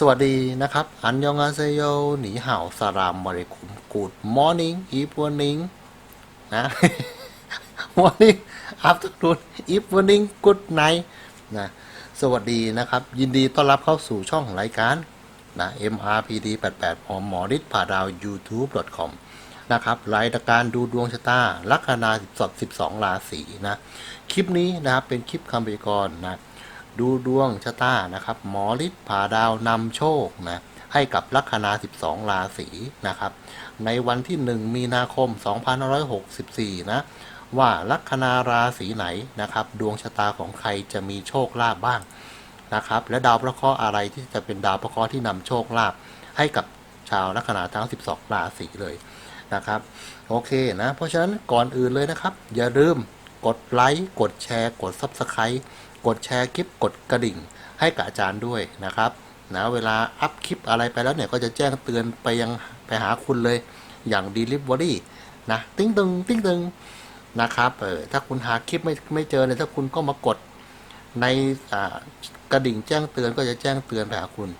สวัสดีนะครับ อันยองอาเซโยหนีเห่าสารามมาริคุมกูดมอร์นิ่งอีฟวอร์นิ่งนะมอร์นิ่งอัพทุกทุนอีฟวอร์นิ่งกูดไนนะสวัสดีนะครับ ยินดีต้อนรับเข้าสู่ช่องรายการนะ MRPD 88ของหมอฤทธิ์ผ่าดาว youtube.com นะครับรายการดูดวงชะตาลัคนา12 12ราศีนะ คลิปนี้นะครับเป็นคลิปคำพยากรณ์นะ ดูดวงชะตานะครับ หมอฤทธิ์ผ่าดาวนำโชคนะให้กับลัคนา 12 ราศีนะครับ ในวันที่ 1 มีนาคม 2564 นะ ว่าลัคนาราศีไหนนะครับ ดวงชะตาของใครจะมีโชคลาภบ้างนะครับ และดาวพระเคราะห์อะไรที่จะเป็นดาวพระเคราะห์ที่นำโชคลาภให้กับชาวลัคนาทั้ง 12 ราศีเลยนะครับ โอเคนะ เพราะฉะนั้นก่อนอื่นเลยนะครับ อย่าลืมกดไลค์กดแชร์ กด Subscribe กดแชร์คลิปกดกระดิ่ง ให้กับอาจารย์ด้วยนะครับนะเวลาอัพคลิปอะไรไปแล้วเนี่ยก็จะแจ้งเตือนไปยังไปหาคุณเลยอย่าง Delivery นะติ้งตึงติ้งตึงนะครับเออถ้าคุณหาคลิปไม่ไม่เจอเนี่ยถ้าคุณก็มากดในกระดิ่งแจ้งเตือนก็จะแจ้งเตือนไปหาคุณ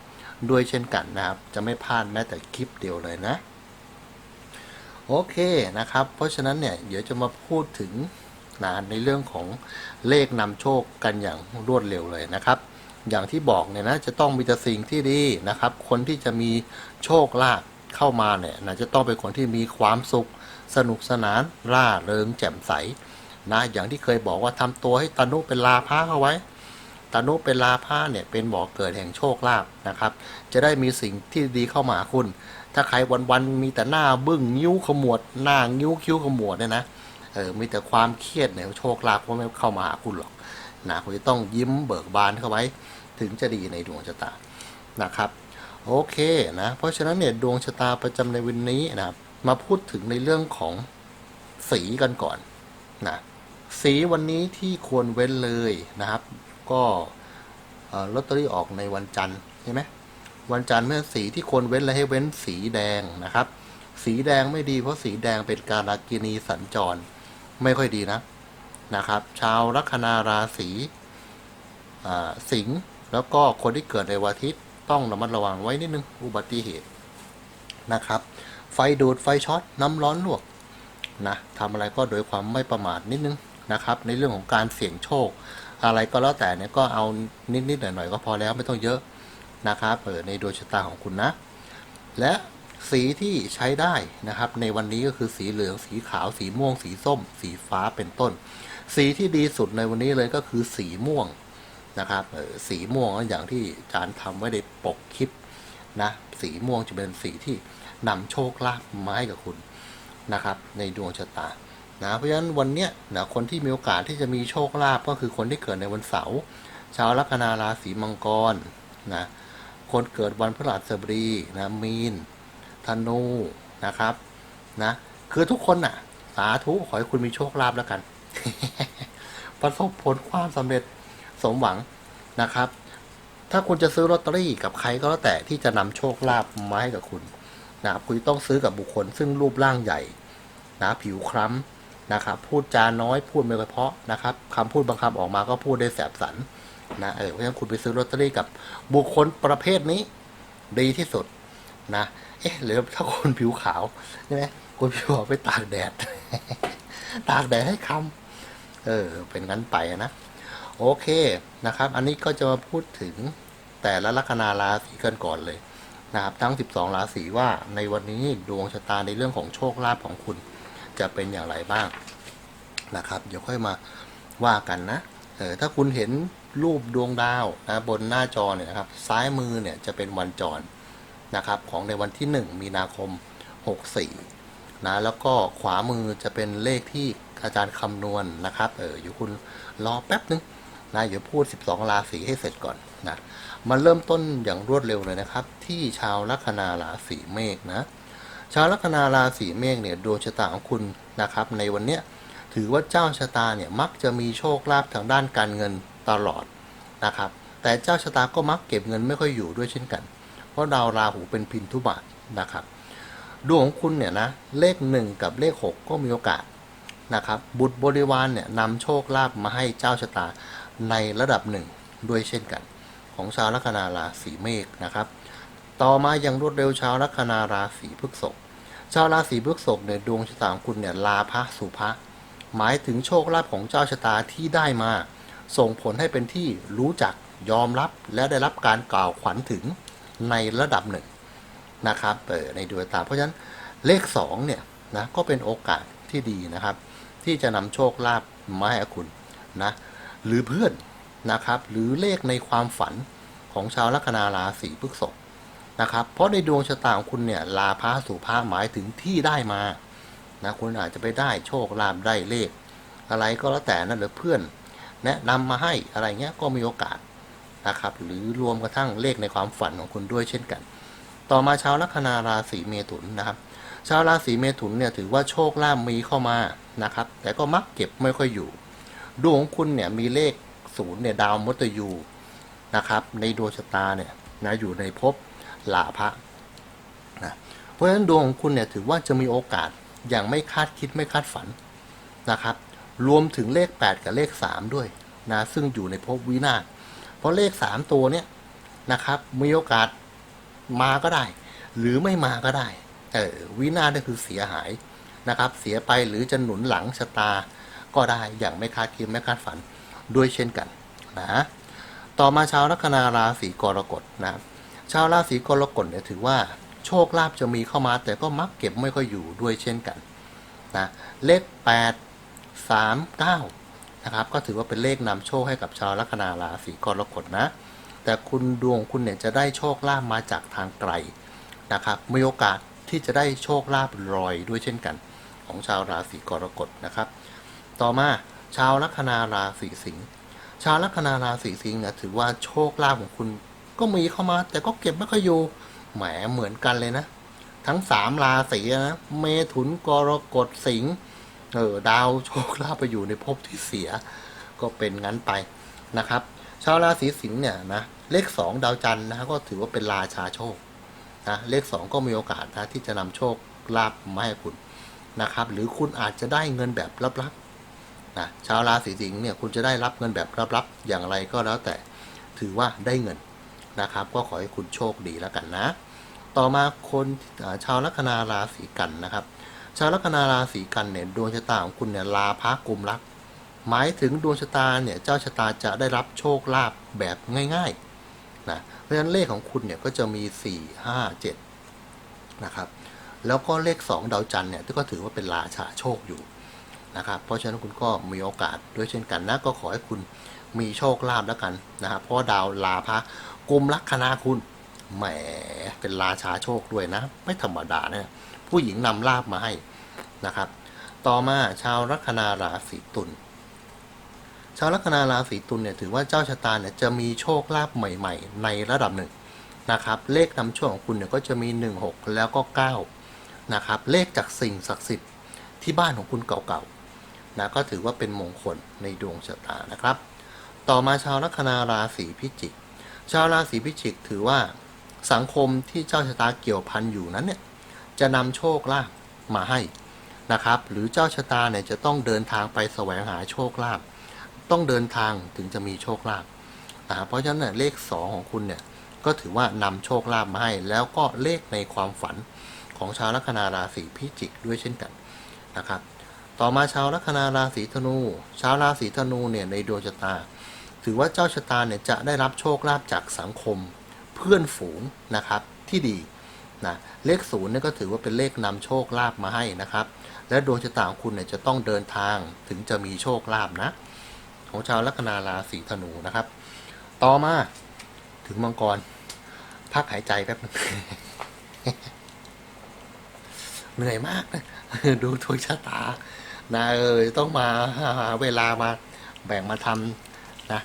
ด้วยเช่นกันนะครับ จะไม่พลาดแม้แต่คลิปเดียวเลยนะ โอเคนะครับ เพราะฉะนั้นเนี่ย เดี๋ยวจะมาพูดถึง นะในเรื่องของเลขนำโชคกันอย่างรวดเร็วเลยนะครับ อย่างที่บอกเนี่ยนะจะต้องมีแต่สิ่งที่ดีนะครับ คนที่จะมีโชคลาภเข้ามาเนี่ยนะจะต้องเป็นคนที่มีความสุข สนุกสนานร่าเริงแจ่มใสนะอย่างที่เคยบอกว่าทำตัวให้ตานุเป็นลาภาเข้าไว้ตานุเป็นลาภาเนี่ยเป็นบ่อกเกิดแห่งโชคลาภนะครับ จะได้มีสิ่งที่ดีเข้ามาคุณ ถ้าใครวันๆมีแต่หน้าบึ้งนิ้วขมวดหน้านิ้วคิ้วขมวดเนี่ยนะ ออมีแต่ความเครียดเนี่ยโชคลาภก็ไม่เข้ามาหาคุณหรอกนะคุณจะต้องยิ้มเบิกบานเข้าไว้ ถึงจะดีในดวงชะตานะครับโอเคนะเพราะฉะนั้นเนี่ยดวงชะตาประจำในวันนี้นะครับมาพูดถึงในเรื่องของสีกันก่อนนะสีวันนี้ที่ควรเว้นเลยนะครับ ก็ลอตเตอรี่ออกในวันจันทร์ใช่ไหมวันจันทร์เมื่อสีที่ควรเว้นเลยให้เว้นสีแดงนะครับ สีแดงไม่ดีเพราะสีแดงเป็นการากินีสัญจร ไม่ค่อยดีนะนะครับ ชาวลัคนาราศีสิงห์แล้วก็คนที่เกิดในวันอาทิตย์ต้องระมัดระวังไว้นิดนึงอุบัติเหตุนะครับ ไฟดูดไฟช็อตน้ำร้อนลวกนะทำอะไรก็โดยความไม่ประมาทนิดนึงนะครับ ในเรื่องของการเสี่ยงโชค อะไรก็แล้วแต่เนี่ยก็เอานิดๆหน่อยๆก็พอแล้วไม่ต้องเยอะนะครับเออในดวงชะตาของคุณนะ และ สีที่ใช้ได้นะครับ ในวันนี้ก็คือสีเหลือง สีขาว สีม่วง สีส้ม สีฟ้าเป็นต้น สีที่ดีสุดในวันนี้เลยก็คือสีม่วงนะครับสีม่วงอย่างที่อาจารย์ทำไว้ในปกคลิปนะสีม่วงจะเป็นสีที่นำโชคลาภมาให้กับคุณนะครับ ในดวงชะตานะเพราะฉะนั้นวันเนี้ยนะคนที่มีโอกาสที่จะมีโชคลาภก็คือคนที่เกิดในวันเสาร์ชาวลัคนาราศีมังกรนะคนเกิดวันพฤหัสบดีนะมีน ธนูนะครับนะคือทุกคนน่ะ สาธุขอให้คุณมีโชคลาภแล้วกัน ประสบผลความสำเร็จสมหวังนะครับ ถ้าคุณจะซื้อลอตเตอรี่กับใครก็แล้วแต่ที่จะนำโชคลาภมาให้กับคุณนะครับคุณต้องซื้อกับบุคคล ซึ่งรูปร่างใหญ่นะผิวคล้ำนะครับ พูดจาน้อยพูดไม่ค่อยเพาะนะครับคำพูดบางคำออกมาก็พูดได้แสบสันนะเออเพราะฉะนั้นคุณไปซื้อลอตเตอรี่กับบุคคลประเภทนี้ ดีที่สุด นะ เอ๊ะหรือถ้าคนผิวขาวใช่ไหมคนผิวขาวไปตากแดด ตากแดดให้คำเออ เป็นงั้นไปนะ โอเคนะครับ อันนี้ก็จะมาพูดถึงแต่ละลัคนาราศีกันก่อนเลยนะครับ ทั้ง 12 ราศีว่าในวันนี้ดวงชะตาในเรื่องของโชคลาภของคุณจะเป็นอย่างไรบ้างนะครับ เดี๋ยวค่อยมาว่ากันนะ เออถ้าคุณเห็นรูปดวงดาวนะบนหน้าจอเนี่ยนะครับ ซ้ายมือเนี่ยจะเป็นวันจร นะครับของในวันที่ 1 มีนาคม 64นะแล้วก็ขวามือจะเป็นเลขที่อาจารย์คำนวณนนะครับเอออยู่คุณรอแป๊บนึงนะเดี๋ยวพูด 12 ราศีให้เสร็จก่อนนะมันเริ่มต้นอย่างรวดเร็วเลยนะครับ ที่ชาวลัคนาราศีเมษนะชาวลัคนาราศีเมษเนี่ยดวงชะตาของคุณนะครับ ในวันเนี้ยถือว่าเจ้าชะตาเนี่ยมักจะมีโชคลาภทางด้านการเงินตลอดนะครับ แต่เจ้าชะตาก็มักเก็บเงินไม่ค่อยอยู่ด้วยเช่นกันเราะดาวราหูเป็นพินทุบาทนะครับดวงของคุณเนี่ยนะเลขหนึ่งกับเลขหกก็มีโอกาสนะครับบุตรบริวารเนี่ยนำโชคลาภมาให้เจ้าชะตาในระดับหนึ่งด้วยเช่นกัน ของชาวลัคนาราศีเมษนะครับ ต่อมาอย่างรวดเร็วชาวลัคนาราศีพฤษภชาวราศีพฤษภเนี่ยดวงชะตาของคุณเนี่ยลาภะสุภะหมายถึงโชคลาภของเจ้าชะตาที่ได้มา ส่งผลให้เป็นที่รู้จักยอมรับและได้รับการกล่าวขวัญถึง ในระดับหนึ่งนะครับเออในดวงตา เพราะฉะนั้นเลขสองเนี่ยนะก็เป็นโอกาสที่ดีนะครับ ที่จะนำโชคลาภมาให้คุณนะหรือเพื่อนนะครับหรือเลขในความฝันของชาวลัคนาราศีพฤษภนะครับเพราะในดวงชะตาของคุณเนี่ยลาภาสุภาหมายถึงที่ได้มานะคุณอาจจะไปได้โชคลาภได้เลข อะไรก็แล้วแต่นั่นหรือเพื่อนแนะนำมาให้อะไรเงี้ยก็มีโอกาส นะครับหรือรวมกระทั่งเลขในความฝันของคุณด้วยเช่นกัน ต่อมาชาวลัคนาราศีเมถุนนะครับ ชาวราศีเมถุนเนี่ยถือว่าโชคลาภมีเข้ามานะครับ แต่ก็มักเก็บไม่ค่อยอยู่ดวงของคุณเนี่ยมีเลขศูนย์เนี่ยดาวมตยูนะครับ ในดวงชะตาเนี่ยนะอยู่ในภพลาภะนะเพราะฉะนั้นดวงของคุณเนี่ยถือว่าจะมีโอกาสอย่างไม่คาดคิดไม่คาดฝันนะครับ รวมถึงเลข 8 กับเลข 3 ด้วยนะซึ่งอยู่ในภพวินาศ เพราะเลข3ตัวเนี่ยนะครับมีโอกาสมาก็ได้ หรือไม่มาก็ได้เออวินาศก็คือเสียหายนะครับ เสียไปหรือจะหนุนหลังชะตาก็ได้อย่างไม่คาดคิดไม่คาดฝันด้วยเช่นกันนะต่อมาชาวลัคนาราศีกรกฎนะชาวราศีกรกฎเนี่ยถือว่าโชคลาภจะมีเข้ามาแต่ก็มักเก็บไม่ค่อยอยู่ด้วยเช่นกันนะเลข8 3 9 นะครับ ก็ถือว่าเป็นเลขนำโชคให้กับชาวลัคนาราศีกรกฎนะ แต่คุณดวงคุณเนี่ยจะได้โชคลาภมาจากทางไกลนะครับมีโอกาสที่จะได้โชคลาภลอยด้วยเช่นกัน ของชาวราศีกรกฎนะครับ ต่อมาชาวลัคนาราศีสิงห์ชาวลัคนาราศีสิงห์เนี่ยถือว่าโชคลาภของคุณก็มีเข้ามา แต่ก็เก็บไม่ค่อยอยู่แหมเหมือนกันเลยนะ ทั้งสามราศีนะเมถุนกรกฎสิงห์ เออดาวโชคลาภไปอยู่ในภพที่เสีย ก็เป็นงั้นไปนะครับ ชาวราศีสิงห์เนี่ยนะเลขสองดาวจันทร์นะก็ถือว่าเป็นราชาโชคนะเลขสองก็มีโอกาสนะที่จะนำโชคลาภมาให้คุณนะครับ หรือคุณอาจจะได้เงินแบบลับๆนะชาวราศีสิงห์เนี่ยคุณจะได้รับเงินแบบลับๆอย่างไรก็แล้วแต่ถือว่าได้เงินนะครับ ก็ขอให้คุณโชคดีแล้วกันนะ ต่อมาคนชาวลัคนาราศีกันนะครับ ชาวลัคนาราศีกันเนี่ยดวงชะตาของคุณเนี่ยลาภกุมรัก หมายถึงดวงชะตาเนี่ยเจ้าชะตาจะได้รับโชคลาภแบบง่ายๆนะเพราะฉะนั้นเลขของคุณเนี่ยก็จะมี 4 5 7นะครับแล้วก็เลข 2 ดาวจันทร์เนี่ยก็ถือว่าเป็นราชาโชคอยู่นะครับเพราะฉะนั้นคุณก็มีโอกาสด้วยเช่นกันนะก็ขอให้คุณมีโชคลาภแล้วกันนะครับเพราะดาวลาภกุมลัคนาคุณแหมเป็นราชาโชคด้วยนะ ไม่ธรรมดาเนี่ย ผู้หญิงนำลาบมาให้นะครับ ต่อมาชาวลัคนาราศีตุลชาวลัคนาราศีตุลเนี่ยถือว่าเจ้าชะตาเนี่ยจะมีโชคลาภใหม่ ๆ ในระดับหนึ่งนะครับเลขนำโชคของคุณเนี่ยก็จะมี 1 6 แล้วก็9นะครับเลขจากสิ่งศักดิ์สิทธิ์ที่บ้านของคุณเก่าๆนะก็ถือว่าเป็นมงคลในดวงชะตานะครับ ต่อมาชาวลัคนาราศีพิจิก ชาวราศีพิจิกถือว่าสังคมที่เจ้าชะตาเกี่ยวพันอยู่นั้นเนี่ย จะนำโชคลาภมาให้นะครับ หรือเจ้าชะตาเนี่ยจะต้องเดินทางไปแสวงหาโชคลาภต้องเดินทางถึงจะมีโชคลาภนะเพราะฉะนั้นเนี่ยเลข 2 ของคุณเนี่ยก็ถือว่านำโชคลาภมาให้ แล้วก็เลขในความฝันของชาวลัคนาราศีพิจิกด้วยเช่นกันนะครับ ต่อมาชาวลัคนาราศีธนู ชาวราศีธนูเนี่ยในดวงชะตา ถือว่าเจ้าชะตาเนี่ยจะได้รับโชคลาภจากสังคม เพื่อนฝูงนะครับที่ดี นะเลขศูนย์เนี่ยก็ถือว่าเป็นเลขนำโชคลาภมาให้นะครับ และดวงชะตาของคุณเนี่ยจะต้องเดินทางถึงจะมีโชคลาภนะ ของชาวลัคนาราศีธนูนะครับ ต่อมาถึงมังกร พักหายใจแป๊บนึงเหนื่อยมากนะดูทวงชะตานะเออต้องมาหาเวลามาแบ่งมาทำนะ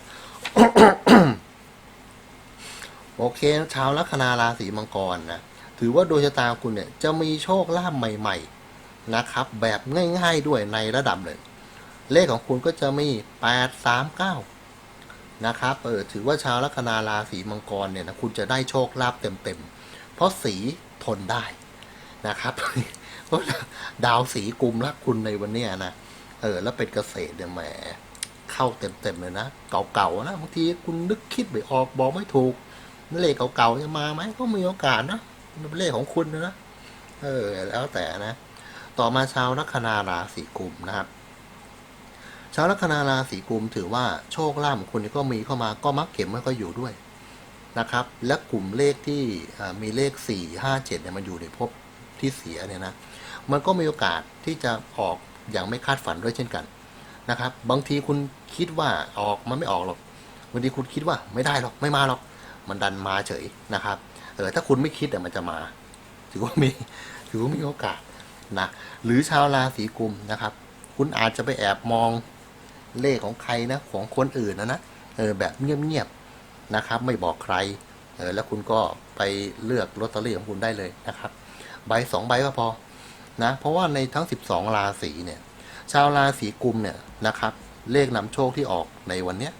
โอเคชาวลัคนาราศีมังกรนะ ถือว่าดวงชะตาคุณเนี่ยจะมีโชคลาภใหม่ ๆนะครับ แบบง่ายๆด้วยในระดับหนึ่งเลขของคุณก็จะมี 8 3 9 นะครับเออถือว่าชาวลัคนาราศีมังกรเนี่ยนะคุณจะได้โชคลาภเต็มๆ เพราะสีทนได้นะครับเพราะดาวสีกลุ่มรักคุณในวันนี้นะเออแล้วเป็นเกษตรเนี่ยแหมเข้าเต็มๆเลยนะ เก่าๆนะบางทีคุณนึกคิดไม่ออกบอกไม่ถูกเลขเก่าๆจะมาไหมก็มีโอกาสนะ มันเป็นเลขของคุณนะเออ แล้วแต่นะ ต่อมาชาวลัคนาราศีกุมนะครับ ชาวลัคนาราศีกุมถือว่าโชคลาภของคุณก็มีเข้ามาก็มักเก็บไม่ค่อยอยู่ด้วยนะครับ และกลุ่มเลขที่มีเลข4 5 7เนี่ยมันอยู่ในภพที่เสียเนี่ยนะมันก็มีโอกาสที่จะออกอย่างไม่คาดฝันด้วยเช่นกันนะครับ บางทีคุณคิดว่าออกมันไม่ออกหรอกบางทีคุณคิดว่าไม่ได้หรอกไม่มาหรอก มันดันมาเฉยนะครับ เออถ้าคุณไม่คิดแต่มันจะมา ถือว่ามีถือว่ามีโอกาสนะหรือชาวราศีกุมนะครับ คุณอาจจะไปแอบมองเลขของใครนะของคนอื่นนะนะเออแบบเงียบๆนะครับ ไม่บอกใครเออแล้วคุณก็ไปเลือกลอตเตอรี่ของคุณได้เลยนะครับ ใบสองใบก็พอนะเพราะว่าในทั้ง 12 ราศีเนี่ย ชาวราศีกุมเนี่ยนะครับ เลขนำโชคที่ออกในวันเนี้ย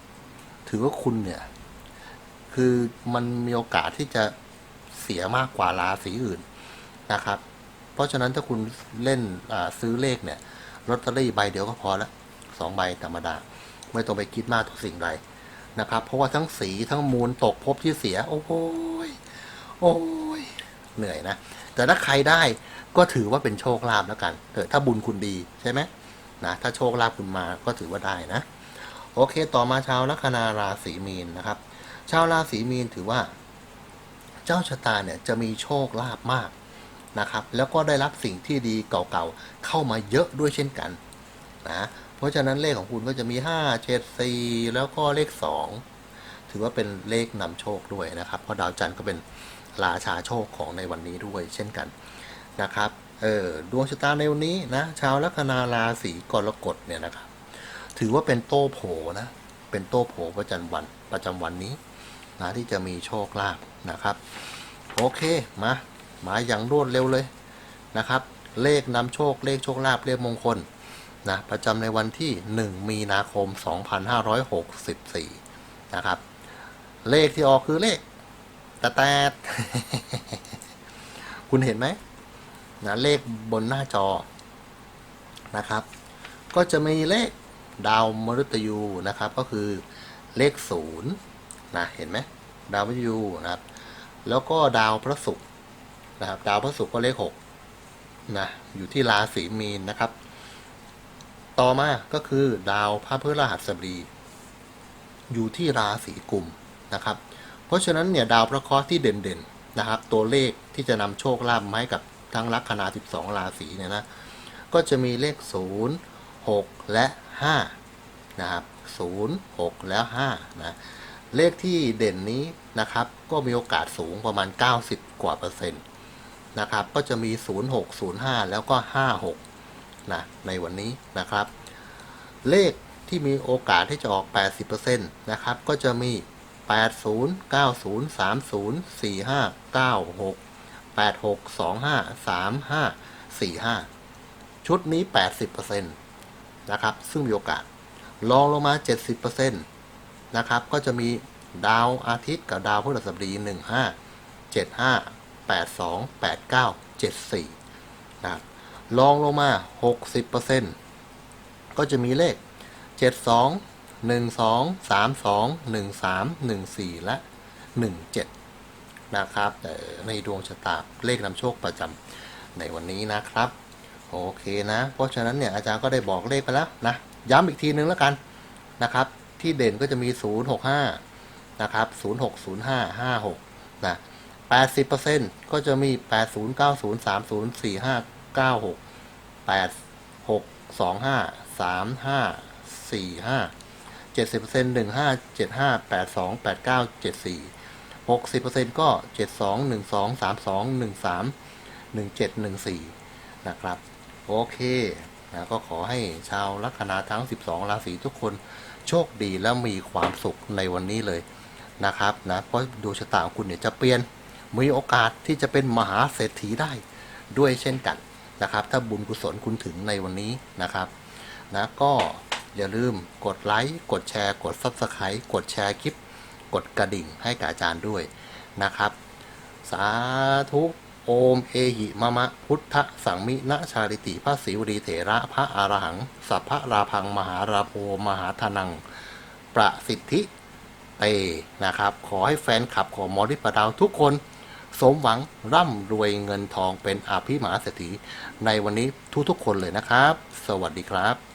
ถือว่าคุณเนี่ย คือมันมีโอกาสที่จะ เสียมากกว่าราศีอื่นนะครับ เพราะฉะนั้นถ้าคุณเล่นซื้อเลขเนี่ยลอตเตอรี่ใบเดียวก็พอละสองใบธรรมดา ไม่ต้องไปคิดมากทุกสิ่งใดนะครับ เพราะว่าทั้งสีทั้งมูลตกภพที่เสีย โอ้โหยโอ้ยเหนื่อยนะ แต่ถ้าใครได้ก็ถือว่าเป็นโชคลาภแล้วกันเออถ้าบุญคุณดีใช่ไหมนะถ้าโชคลาภคุณมาก็ถือว่าได้นะ โอเค ต่อมาชาวลัคนาราศีมีนนะครับ ชาวราศีมีนถือว่า เจ้าชะตาเนี่ยจะมีโชคลาภมากนะครับแล้วก็ได้รับสิ่งที่ดีเก่าๆเข้ามาเยอะด้วยเช่นกันนะเพราะฉะนั้นเลขของคุณก็จะมี 5 7 4 แล้วก็เลข 2 ถือว่าเป็นเลขนำโชคด้วยนะครับ เพราะดาวจันทร์ก็เป็นราชาโชคของในวันนี้ด้วยเช่นกันนะครับเออดวงชะตาในวันนี้นะชาวลัคนาราศีกรกฎเนี่ยนะครับ ถือว่าเป็นโต้โผนะเป็นโต้โผประจำวันประจำวันนี้ นะที่จะมีโชคลาภนะครับ โอเคมามาอย่างรวดเร็วเลยนะครับ เลขนำโชคเลขโชคลาภเลขมงคลนะประจำในวันที่ 1 มีนาคม 2564 นะครับ เลขที่ออกคือเลขแต่แต่คุณเห็นไหมนะเลขบนหน้าจอนะครับ ก็จะมีเลขดาวมฤตยูนะครับ ก็คือเลขศู นะเห็นไหมดาวมฤตยูนะครับ แล้วก็ดาวพระศุกร์นะครับ ดาวพระศุกร์ก็เลขหกนะอยู่ที่ราศีมีนนะครับ ต่อมาก็คือดาวพระพฤหัสบดี อยู่ที่ราศีกุมนะครับ เพราะฉะนั้นเนี่ยดาวพระเคราะห์ที่เด่นๆนะครับ ตัวเลขที่จะนำโชคลาภมาให้กับทั้งลัคนา12 ราศีเนี่ยนะก็จะมีเลข 0 6 และ5นะครับ0 6 แล้ว5นะ เลขที่เด่นนี้นะครับ ก็มีโอกาสสูงประมาณ 90 กว่าเปอร์เซ็นต์นะครับ ก็จะมี 0 6 0 5 แล้วก็ 5 6 นะ ในวันนี้นะครับ เลขที่มีโอกาสที่จะออก 80%นะครับ ก็จะมี 80 90 30 45 96 86 25 35 45 ชุดนี้ 80%นะครับ ซึ่งมีโอกาส ลองลงมา 70% นะครับ ก็จะมีดาวอาทิตย์กับดาวพฤหัสบดี 15 75 82 89 74นะลองลงมา 60%ก็จะมีเลข 72 12 32 13 14 และ 17 นะครับในดวงชะตาเลขนำโชคประจำในวันนี้นะครับ โอเคนะ เพราะฉะนั้นเนี่ยอาจารย์ก็ได้บอกเลขไปแล้วนะ ย้ำอีกทีนึงแล้วกันนะครับ ที่เด่นก็จะมี 065 นะครับ 0605 56 นะ 80%ก็จะมี 80 90 30 45 96 86 25 35 45 70% 15 75 82 89 74หกสิบเปอร์เซ็นต์ก็เจ็ดสองหนึ่งสองสามสองหนึ่งสามหนึ่งเจ็ดหนึ่งสี่นะครับ โอเคนะก็ขอให้ชาวลัคนาทั้ง 12 ราศีทุกคน โชคดีและมีความสุขในวันนี้เลยนะครับนะเพราะดวงชะตาของคุณเนี่ยจะเปลี่ยนมีโอกาสที่จะเป็นมหาเศรษฐีได้ด้วยเช่นกันนะครับ ถ้าบุญกุศลคุณถึงในวันนี้นะครับนะก็อย่าลืมกดไลค์กดแชร์ กด Subscribe กดแชร์คลิป กดกระดิ่งให้กับอาจารย์ด้วยนะครับ สาธุ โอมเอหิมะมะ พุทธสังมินะชาลิติพระศิวรีเถระพระอรหัง สัพพราพังมหาราโพมหาธนัง ประสิทธิเตนะครับ ขอให้แฟนคลับของมอริปดาวทุกคน สมหวังร่ำรวยเงินทองเป็นอาภิมหาเศรษฐีในวันนี้ทุกๆคนเลยนะครับ สวัสดีครับ